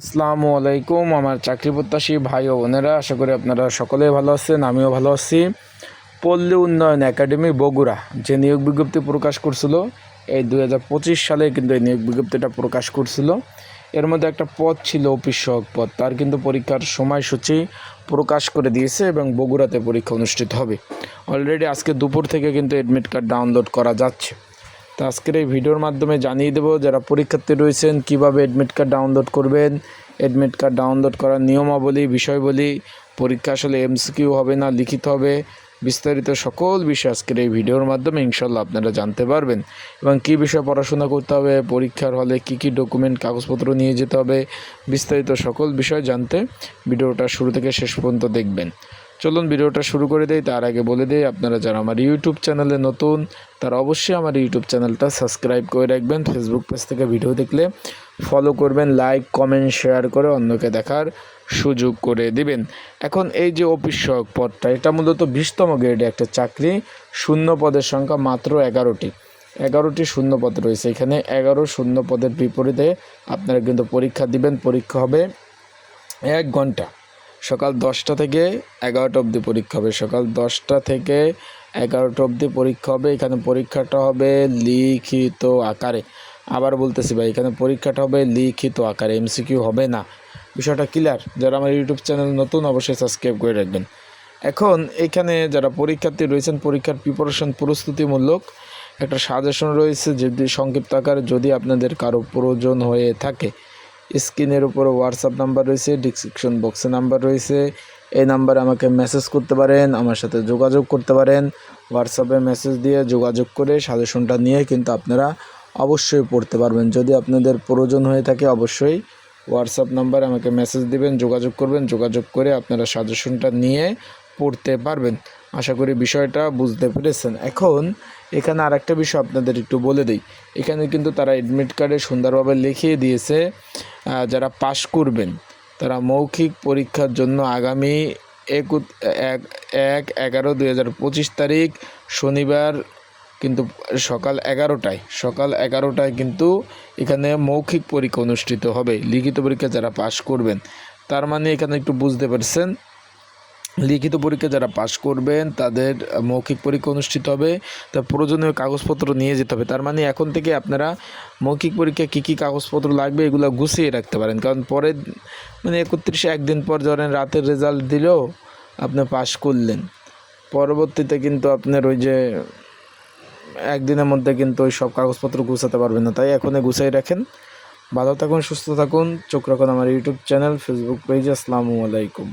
আসসালামু আলাইকুম, আমার চাকরি প্রত্যাশী ভাই ও বোনেরা। আশা করি আপনারা সকলেই ভালো আছেন, আমিও ভালো আছি। পল্লী উন্নয়ন একাডেমি বগুড়া, যে নিয়োগ বিজ্ঞপ্তি প্রকাশ করছিল, এই দু হাজার পঁচিশ সালে কিন্তু এই নিয়োগ বিজ্ঞপ্তিটা প্রকাশ করছিল। এর মধ্যে একটা পদ ছিল অফিস সহক পদ, তার কিন্তু পরীক্ষার সময়সূচি প্রকাশ করে দিয়েছে এবং বগুড়াতে পরীক্ষা অনুষ্ঠিত হবে। অলরেডি আজকে দুপুর থেকে কিন্তু অ্যাডমিট কার্ড ডাউনলোড করা যাচ্ছে। তো আজকের এই ভিডিওর মাধ্যমে জানিয়ে দেবো, যারা পরীক্ষার্থী রয়েছেন, কীভাবে অ্যাডমিট কার্ড ডাউনলোড করবেন। অ্যাডমিট কার্ড ডাউনলোড করার নিয়মাবলী, বিষয়বলী, পরীক্ষা আসলে এমসিকিউ হবে না, লিখিত হবে, বিস্তারিত সকল বিষয় আজকের এই ভিডিওর মাধ্যমে ইনশাল্লাহ আপনারা জানতে পারবেন। এবং কী বিষয়ে পড়াশোনা করতে হবে, পরীক্ষার হলে কী কী ডকুমেন্ট কাগজপত্র নিয়ে যেতে হবে, বিস্তারিত সকল বিষয় জানতে ভিডিওটা শুরু থেকে শেষ পর্যন্ত দেখবেন। চলুন ভিডিওটা শুরু করে দেই। তার আগে বলে দিই, আপনারা যারা আমার ইউটিউব চ্যানেলে নতুন, তারা অবশ্যই আমার ইউটিউব চ্যানেলটা সাবস্ক্রাইব করে রাখবেন। ফেসবুক পেজ থেকে ভিডিও দেখলে ফলো করবেন লাইক কমেন্ট শেয়ার করে অন্যকে দেখার সুযোগ করে দিবেন। এখন এই যে অফিস সহায়ক পদটা, এটা মূলত বিশতম গ্রেডে একটা চাকরি, শূন্য পদের সংখ্যা মাত্র এগারোটি। এগারোটি শূন্য পদ রয়েছে। এখানে এগারো শূন্য পদের বিপরীতে আপনারা কিন্তু পরীক্ষা দিবেন। পরীক্ষা হবে এক ঘণ্টা। সকাল দশটা থেকে এগারোটা অবধি পরীক্ষা হবে। সকাল দশটা থেকে এগারোটা অবধি পরীক্ষা হবে। এখানে পরীক্ষাটা হবে লিখিত আকারে। আবার বলতেছি ভাই, এখানে পরীক্ষাটা হবে লিখিত আকারে। এমসিকিউ হবে না। বিষয়টা ক্লিয়ার যারা আমার ইউটিউব চ্যানেল নতুন, অবশ্যই সাবস্ক্রাইব করে রাখবেন। এখন এখানে যারা পরীক্ষার্থী রয়েছেন, পরীক্ষার প্রিপারেশন প্রস্তুতিমূলক একটা সাজেশন রয়েছে যদি সংক্ষিপ্ত আকারে যদি আপনাদের কারও প্রয়োজন হয়ে থাকে স্ক্রিনের উপরে হোয়াটসঅ্যাপ নাম্বার রয়েছে ডিসক্রিপশন বক্সে নাম্বার রয়েছে। এই নাম্বারে আমাকে মেসেজ করতে পারেন, আমার সাথে যোগাযোগ করতে পারেন। হোয়াটসঅ্যাপে মেসেজ দিয়ে যোগাযোগ করে সাজেশনটা নিয়ে কিন্তু আপনারা অবশ্যই পড়তে পারবেন। যদি আপনাদের প্রয়োজন হয়ে থাকে অবশ্যই হোয়াটসঅ্যাপ নাম্বারে আমাকে মেসেজ দিবেন, যোগাযোগ করবেন, যোগাযোগ করে আপনারা সাজেশনটা নিয়ে পড়তে পারবেন। আশা করি বিষয়টা বুঝতে পেরেছেন। এখন এখানে আরেকটা বিষয় আপনাদের একটু বলে দিই। এখানে কিন্তু তারা অ্যাডমিট কার্ডে সুন্দরভাবে লিখিয়ে দিয়েছে যারা পাশ করবেন, তারা মৌখিক পরীক্ষার জন্য আগামী এক এক, এগারো, দুই হাজার পঁচিশ তারিখ শনিবার কিন্তু সকাল এগারোটায় সকাল এগারোটায় কিন্তু এখানে মৌখিক পরীক্ষা অনুষ্ঠিত হবে। লিখিত পরীক্ষা যারা পাশ করবেন, তার মানে এখানে একটু বুঝতে পারছেন লিখিত পরীক্ষা যারা পাশ করবেন, তাদের মৌখিক পরীক্ষা অনুষ্ঠিত হবে, তা প্রয়োজনীয় কাগজপত্র নিয়ে যেতে হবে। তার মানে এখন থেকে আপনারা মৌখিক পরীক্ষা কী কী কাগজপত্র লাগবে এগুলো গুছিয়ে রাখতে পারেন। কারণ পরে মানে একত্রিশে একদিন পর ধরেন রাতের রেজাল্ট দিলেও আপনি পাশ করলেন। পরবর্তীতে কিন্তু আপনার ওই যে একদিনের মধ্যে কিন্তু ওই সব কাগজপত্র গুছাতে পারবেন না। তাই এখনই গুছাই রাখেন। ভালো থাকুন, সুস্থ থাকুন। চোখ রাখুন আমার ইউটিউব চ্যানেল ফেসবুক পেজ আসসালামু আলাইকুম।